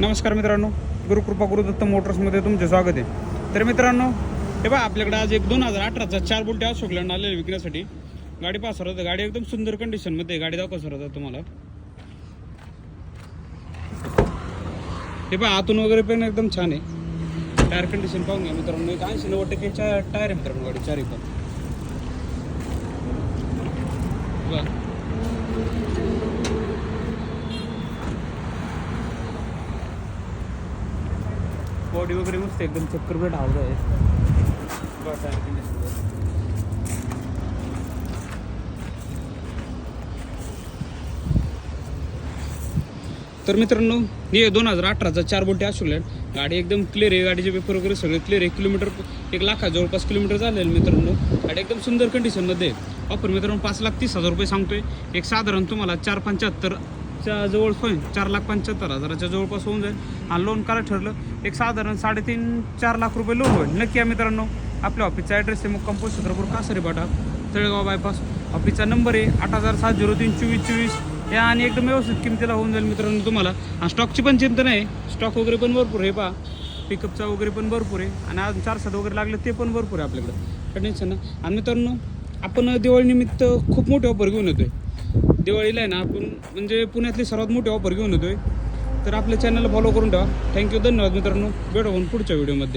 नमस्कार मित्रांनो गुरुकृपा गुरुदत्त मोटर्समध्ये तुमचे स्वागत आहे. तर मित्रांनो हे बघा आपल्याकडे आज एक दोन हजार अठराचा चार बोल्टे अशोक आलेले विकण्यासाठी. गाडी पास होतं गाडी एकदम सुंदर कंडिशनमध्ये गाडी दाखवा सर तुम्हाला. हे बघा आतून वगैरे पण एकदम छान आहे. टायर कंडिशन पाहून घ्या मित्रांनो. एक ऐंशी नव्वद टक्के टायर आहे मित्रांनो गाडी चारही पण. बॉडी वगैरे मस्त एकदम चक्कर पण हवं आहे तर मित्रांनो हे दोन हजार अठराचा चार बोल्टे अशोक गाडी एकदम क्लिअर आहे गाडीचे पेपर वगैरे सगळे क्लिअर आहे. किलोमीटर एक लाखा जवळपास किलोमीटर झालेलं मित्रांनो. गाडी एकदम सुंदर कंडिशनमध्ये आहे. ऑफर मित्रांनो पाच लाख तीस हजार रुपये सांगतोय. एक साधारण तुम्हाला चार पंच्याहत्तरच्या जवळ होईल. चार लाख पंच्याहत्तर हजाराच्या जवळपास होऊन जाईल. आणि लोन करा ठरलं एक साधारण साडेतीन चार लाख रुपये लोन होईल. नक्की या मित्रांनो आपल्या ऑफिसचा ॲड्रेस आहे मुक्काम पोस्ट छत्रपूर कासारी पाटा तळेगाव बायपास ऑफिसचा नंबर आहे आठ हजार सात झिरो तीन चोवीस चोवीस. या आणि एकदम व्यवस्थित किमतीला होऊन जाईल मित्रांनो तुम्हाला. आणि स्टॉकची पण चिंता नाही. स्टॉक वगैरे पण भरपूर आहे पहा. पिकअपचा वगैरे पण भरपूर आहे. आणि अजून चार सात वगैरे लागले ते पण भरपूर आहे आपल्याकडे. टेन्शन नाही. आणि मित्रांनो आपण दिवाळीनिमित्त खूप मोठी ऑफर घेऊन येतो आहे दिवाळीला आहे ना आपण म्हणजे पुण्यातली सर्वात मोठी ऑफर घेऊन येतो आहे तर आपल्या चॅनलला फॉलो करून ठेवा. थँक्यू धन्यवाद मित्रांनो. भेटू आपण पुढच्या व्हिडिओमध्ये